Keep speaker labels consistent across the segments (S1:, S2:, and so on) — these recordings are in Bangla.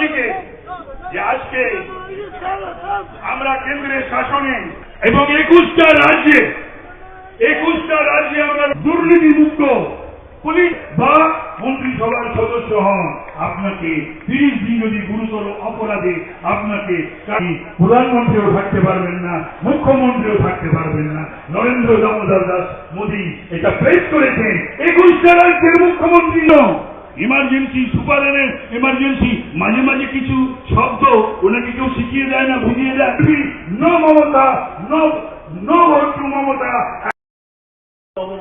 S1: দিকে যে আজকে আমরা কেন্দ্রের শাসনে এবং একুশটা রাজ্যে একুশটা রাজ্যে আমরা দুর্নীতি মুক্ত পুলিশ বা মন্ত্রিসভার সদস্য হন আপনাকে তিরিশ দিন যদি গুরুতর অপরাধে আপনাকে প্রধানমন্ত্রীও থাকতে পারবেন না, মুখ্যমন্ত্রীও থাকতে পারবেন না। নরেন্দ্র দামোদর দাস মোদী এটা প্রেস করেছেন, একুশটা রাজ্যের মুখ্যমন্ত্রী নয় ইমার্জেন্সি সুপারের এমার্জেন্সি মাঝে মাঝে কিছু শব্দ ওনাকে কেউ শিখিয়ে দেয় না বুঝিয়ে দেয়। ন মমতা ন মমতা।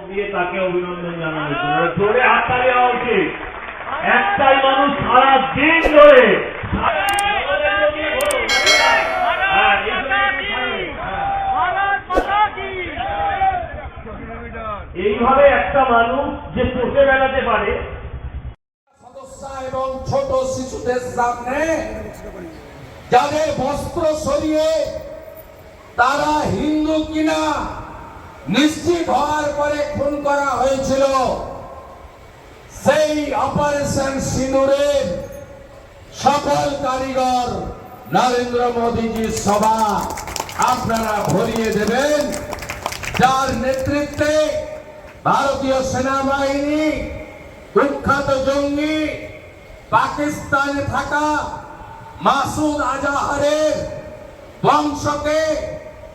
S2: দিয়ে তাকে অভিনন্দন জানানো হয়েছিল জোরে হাততালি হওয়া উচিত। একটাই মানুষ সারা দিন ধরে হ্যাঁ। এইভাবে একটা মানুষ যে পোষে বেড়াতে পারে
S3: ছোট শিশুদের সামনে যাদের বস্ত্র সরিয়ে তারা হিন্দু কিনা নিশ্চিত হওয়ার পরে খুন করা হয়েছিল। সেই অপারেশন সিঁদুরের সফল কারিগর নরেন্দ্র মোদীজির সভা আপনারা ভরিয়ে দেবেন। যার নেতৃত্বে ভারতীয় সেনাবাহিনী কুখ্যাত জঙ্গি পাকিস্তানে থাকা মাসুদ আজাহারের বংশকে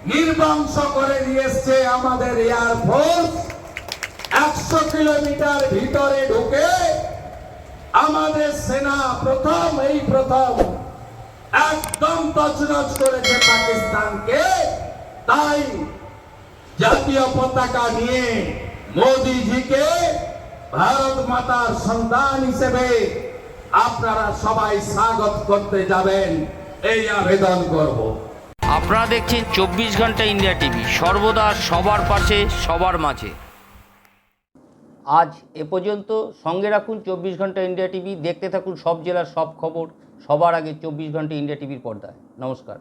S3: নির্বংশ করে দিয়েছে আমাদের এয়ারফোর্স একশো কিলোমিটার ভিতরে ঢুকে আমাদের সেনা প্রথম, এই প্রথম একদম তছনছ করেছে পাকিস্তানকে। তাই জাতীয় পতাকা নিয়ে মোদিজিকে ভারত মাতার সন্তান হিসেবে আপনারা সবাই স্বাগত করতে যাবেন। এই আবেদন করব।
S4: আপনারা দেখছেন চব্বিশ ঘণ্টা ইন্ডিয়া টিভি। সর্বদা সবার পাশে সবার মাঝে। আজ এ পর্যন্ত সঙ্গে রাখুন চব্বিশ ঘণ্টা ইন্ডিয়া টিভি। দেখতে থাকুন সব জেলার সব খবর। সবার আগে চব্বিশ ঘণ্টা ইন্ডিয়া টিভির পর্দায়। নমস্কার।